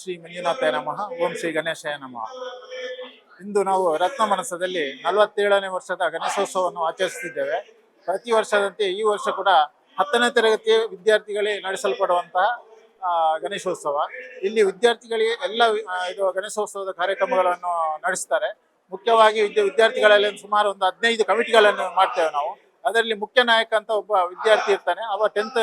ಶ್ರೀ ಮಂಜುನಾಥಾಯ ನಮಃ, ಓಂ ಶ್ರೀ ಗಣೇಶಾಯ ನಮಃ. ಇಂದು ನಾವು ರತ್ನ ಮನಸ್ಸದಲ್ಲಿ ನಲವತ್ತೇಳನೇ ವರ್ಷದ ಗಣೇಶೋತ್ಸವವನ್ನು ಆಚರಿಸುತ್ತಿದ್ದೇವೆ. ಪ್ರತಿ ವರ್ಷದಂತೆ ಈ ವರ್ಷ ಕೂಡ ಹತ್ತನೇ ತರಗತಿಯ ವಿದ್ಯಾರ್ಥಿಗಳೇ ನಡೆಸಲ್ಪಡುವಂತಹ ಗಣೇಶೋತ್ಸವ. ಇಲ್ಲಿ ವಿದ್ಯಾರ್ಥಿಗಳಿಗೆ ಎಲ್ಲ ಇದು ಗಣೇಶೋತ್ಸವದ ಕಾರ್ಯಕ್ರಮಗಳನ್ನು ನಡೆಸ್ತಾರೆ. ಮುಖ್ಯವಾಗಿ ವಿದ್ಯ, ವಿದ್ಯಾರ್ಥಿಗಳಲ್ಲಿ ಸುಮಾರು ಒಂದು ಹದಿನೈದು ಕಮಿಟಿಗಳನ್ನು ಮಾಡ್ತೇವೆ ನಾವು. ಅದರಲ್ಲಿ ಮುಖ್ಯ ನಾಯಕ ಅಂತ ಒಬ್ಬ ವಿದ್ಯಾರ್ಥಿ ಇರ್ತಾನೆ. ಅವ ಟೆಂತ್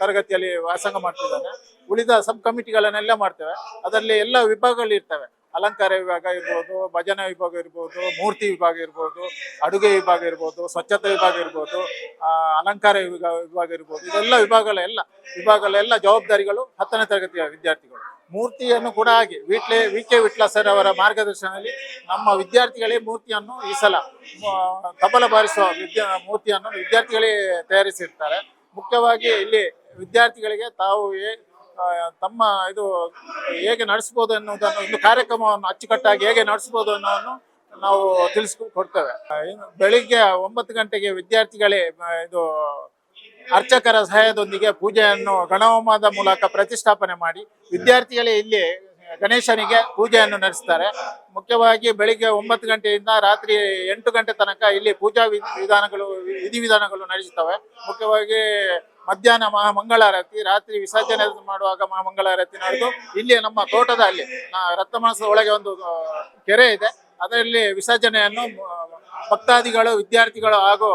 ತರಗತಿಯಲ್ಲಿ ವ್ಯಾಸಂಗ ಮಾಡ್ತಿದ್ದಾನೆ. ಉಳಿದ ಸಬ್ ಕಮಿಟಿಗಳನ್ನೆಲ್ಲ ಮಾಡ್ತೇವೆ. ಅದರಲ್ಲಿ ಎಲ್ಲ ವಿಭಾಗಗಳು ಇರ್ತವೆ. ಅಲಂಕಾರ ವಿಭಾಗ ಇರ್ಬೋದು, ಭಜನಾ ವಿಭಾಗ ಇರ್ಬೋದು, ಮೂರ್ತಿ ವಿಭಾಗ ಇರ್ಬೋದು, ಅಡುಗೆ ವಿಭಾಗ ಇರ್ಬೋದು, ಸ್ವಚ್ಛತೆ ವಿಭಾಗ ಇರ್ಬೋದು ಅಲಂಕಾರ ವಿಭಾಗ ವಿಭಾಗ ಇರ್ಬೋದು. ಇದೆಲ್ಲ ವಿಭಾಗಗಳೆಲ್ಲ ವಿಭಾಗಗಳೆಲ್ಲ ಜವಾಬ್ದಾರಿಗಳು ಹತ್ತನೇ ತರಗತಿಯ ವಿದ್ಯಾರ್ಥಿಗಳು. ಮೂರ್ತಿಯನ್ನು ಕೂಡ ಹಾಗೆ ವಿಟ್ಲೆ ವಿ ಕೆ ವಿಟ್ಲ ಸರ್ ಅವರ ಮಾರ್ಗದರ್ಶನದಲ್ಲಿ ನಮ್ಮ ವಿದ್ಯಾರ್ಥಿಗಳೇ ಮೂರ್ತಿಯನ್ನು ಈ ಸಲ ತಬಲ ಬಾರಿಸುವ ವಿದ್ಯಾ, ಮೂರ್ತಿಯನ್ನು ವಿದ್ಯಾರ್ಥಿಗಳೇ ತಯಾರಿಸಿರ್ತಾರೆ. ಮುಖ್ಯವಾಗಿ ಇಲ್ಲಿ ವಿದ್ಯಾರ್ಥಿಗಳಿಗೆ ತಾವು ತಮ್ಮ ಇದು ಹೇಗೆ ನಡೆಸ್ಬೋದು ಅನ್ನೋದನ್ನು ಒಂದು ಕಾರ್ಯಕ್ರಮವನ್ನು ಅಚ್ಚುಕಟ್ಟಾಗಿ ಹೇಗೆ ನಡೆಸ್ಬೋದು ಅನ್ನೋದನ್ನು ನಾವು ತಿಳಿಸ್ಕೊಡ್ತೇವೆ ಬೆಳಿಗ್ಗೆ ಒಂಬತ್ತು ಗಂಟೆಗೆ ವಿದ್ಯಾರ್ಥಿಗಳೇ ಇದು ಅರ್ಚಕರ ಸಹಾಯದೊಂದಿಗೆ ಪೂಜೆಯನ್ನು ಗಣಹೋಮದ ಮೂಲಕ ಪ್ರತಿಷ್ಠಾಪನೆ ಮಾಡಿ, ವಿದ್ಯಾರ್ಥಿಗಳೇ ಇಲ್ಲಿ ಗಣೇಶನಿಗೆ ಪೂಜೆಯನ್ನು ನಡೆಸ್ತಾರೆ. ಮುಖ್ಯವಾಗಿ ಬೆಳಿಗ್ಗೆ ಒಂಬತ್ತು ಗಂಟೆಯಿಂದ ರಾತ್ರಿ ಎಂಟು ಗಂಟೆ ತನಕ ಇಲ್ಲಿ ಪೂಜಾ ವಿಧಾನಗಳು ವಿಧಿವಿಧಾನಗಳು ನಡೆಸುತ್ತವೆ ಮುಖ್ಯವಾಗಿ ಮಧ್ಯಾಹ್ನ ಮಹಾ ಮಂಗಳಾರತಿ ರಾತ್ರಿ ವಿಸರ್ಜನೆ ಮಾಡುವಾಗ ಮಹಾ ಮಂಗಳಾರತಿ ನಡೆದು ಇಲ್ಲಿ ನಮ್ಮ ತೋಟದ ಅಲ್ಲಿ ರಕ್ತಮಾನಸದ ಒಳಗೆ ಒಂದು ಕೆರೆ ಇದೆ. ಅದರಲ್ಲಿ ವಿಸರ್ಜನೆಯನ್ನು ಭಕ್ತಾದಿಗಳು, ವಿದ್ಯಾರ್ಥಿಗಳು ಹಾಗೂ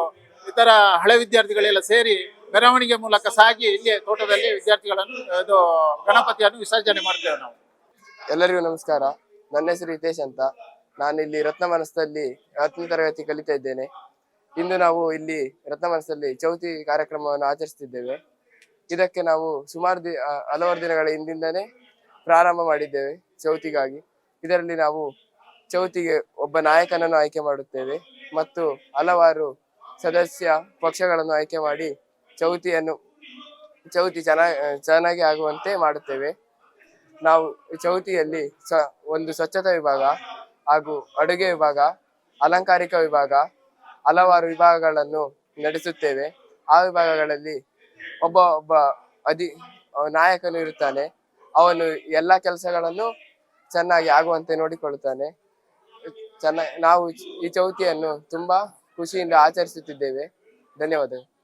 ಇತರ ಹಳೆ ವಿದ್ಯಾರ್ಥಿಗಳೆಲ್ಲ ಸೇರಿ ಮೆರವಣಿಗೆ ಮೂಲಕ ಸಾಗಿ ಇಲ್ಲಿ ತೋಟದಲ್ಲಿ ವಿದ್ಯಾರ್ಥಿಗಳನ್ನು, ಇದು ಗಣಪತಿಯನ್ನು ವಿಸರ್ಜನೆ ಮಾಡ್ತೇವೆ ನಾವು. ಎಲ್ಲರಿಗೂ ನಮಸ್ಕಾರ. ನನ್ನ ಹೆಸರು ಹಿತೇಶ್ ಅಂತ. ನಾನು ಇಲ್ಲಿ ರತ್ನಮನಸದಲ್ಲಿ ಹತ್ತನೇ ತರಗತಿ ಕಲಿತಾ ಇದ್ದೇನೆ. ಇಂದು ನಾವು ಇಲ್ಲಿ ರತ್ನಮನಸದಲ್ಲಿ ಚೌತಿ ಕಾರ್ಯಕ್ರಮವನ್ನು ಆಚರಿಸ್ತಿದ್ದೇವೆ. ಇದಕ್ಕೆ ನಾವು ಸುಮಾರು ದಿ ಹಲವಾರು ದಿನಗಳ ಹಿಂದಿಂದನೇ ಪ್ರಾರಂಭ ಮಾಡಿದ್ದೇವೆ ಚೌತಿಗಾಗಿ. ಇದರಲ್ಲಿ ನಾವು ಚೌತಿಗೆ ಒಬ್ಬ ನಾಯಕನನ್ನು ಆಯ್ಕೆ ಮಾಡುತ್ತೇವೆ ಮತ್ತು ಹಲವಾರು ಸದಸ್ಯ ಪಕ್ಷಗಳನ್ನು ಆಯ್ಕೆ ಮಾಡಿ ಚೌತಿಯನ್ನು, ಚೌತಿ ಚೆನ್ನಾಗಿ ಚೆನ್ನಾಗಿ ಆಗುವಂತೆ ಮಾಡುತ್ತೇವೆ. ನಾವು ಚೌತಿಯಲ್ಲಿ ಸ, ಒಂದು ಸ್ವಚ್ಛತಾ ವಿಭಾಗ ಹಾಗೂ ಅಡುಗೆ ವಿಭಾಗ, ಅಲಂಕಾರಿಕ ವಿಭಾಗ, ಹಲವಾರು ವಿಭಾಗಗಳನ್ನು ನಡೆಸುತ್ತೇವೆ. ಆ ವಿಭಾಗಗಳಲ್ಲಿ ಒಬ್ಬ ಒಬ್ಬ ಅಧಿ ನಾಯಕನು ಇರುತ್ತಾನೆ. ಅವನು ಎಲ್ಲ ಕೆಲಸಗಳನ್ನು ಚೆನ್ನಾಗಿ ಆಗುವಂತೆ ನೋಡಿಕೊಳ್ಳುತ್ತಾನೆ. ಚೆನ್ನಾಗಿ, ನಾವು ಈ ಚೌತಿಯನ್ನು ತುಂಬಾ ಖುಷಿಯಿಂದ ಆಚರಿಸುತ್ತಿದ್ದೇವೆ. ಧನ್ಯವಾದಗಳು.